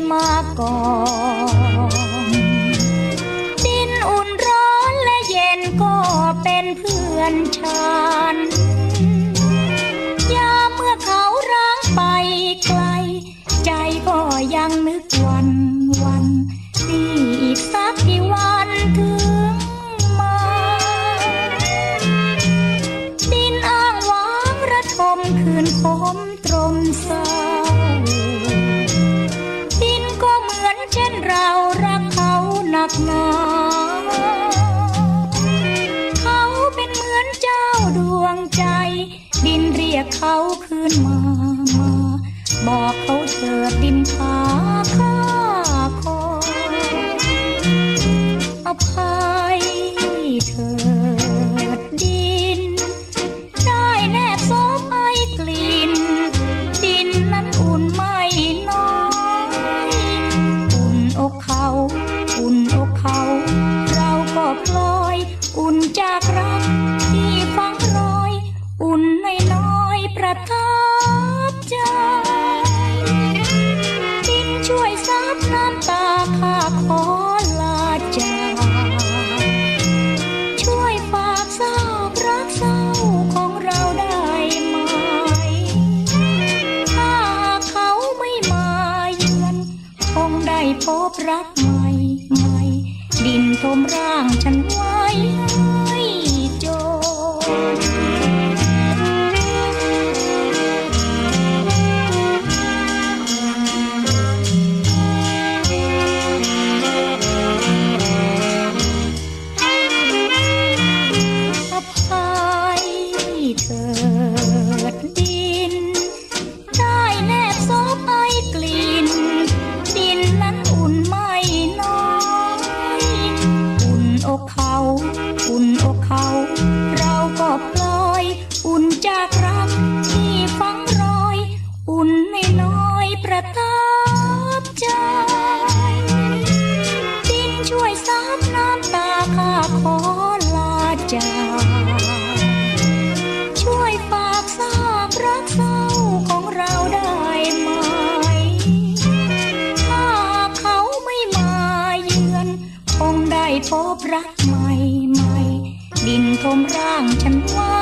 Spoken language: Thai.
้มาก่อนดินอุ่นร้อนและเย็นก็เป็นเพื่อนฉัน เรารักเขาหนักหนาเขาเป็นเหมือนเจ้าดวงใจ ดินเรียกเขาคืนมามาบอกเขาเถิดดินพาข้าคอย จากรักที่ฝังรอย อุ่นน้อยๆประทับใจดินช่วยซับน้ำตาข้าขอลาจากช่วยฝากซากรักเศร้าของเราได้ไหมถ้าเขาไม่มาเยือน คงได้พบรักใหม่ ดินทมร่างฉันไว้ให้จมอภัยเถิดดี ช่วยซับน้ำตาข้าขอลาจากช่วยฝากซากรักเศร้าของเราได้ไหม ถ้าเขาไม่มาเยือน คงได้พบรักใหม่ใหม่ดินทมร่างฉันไว้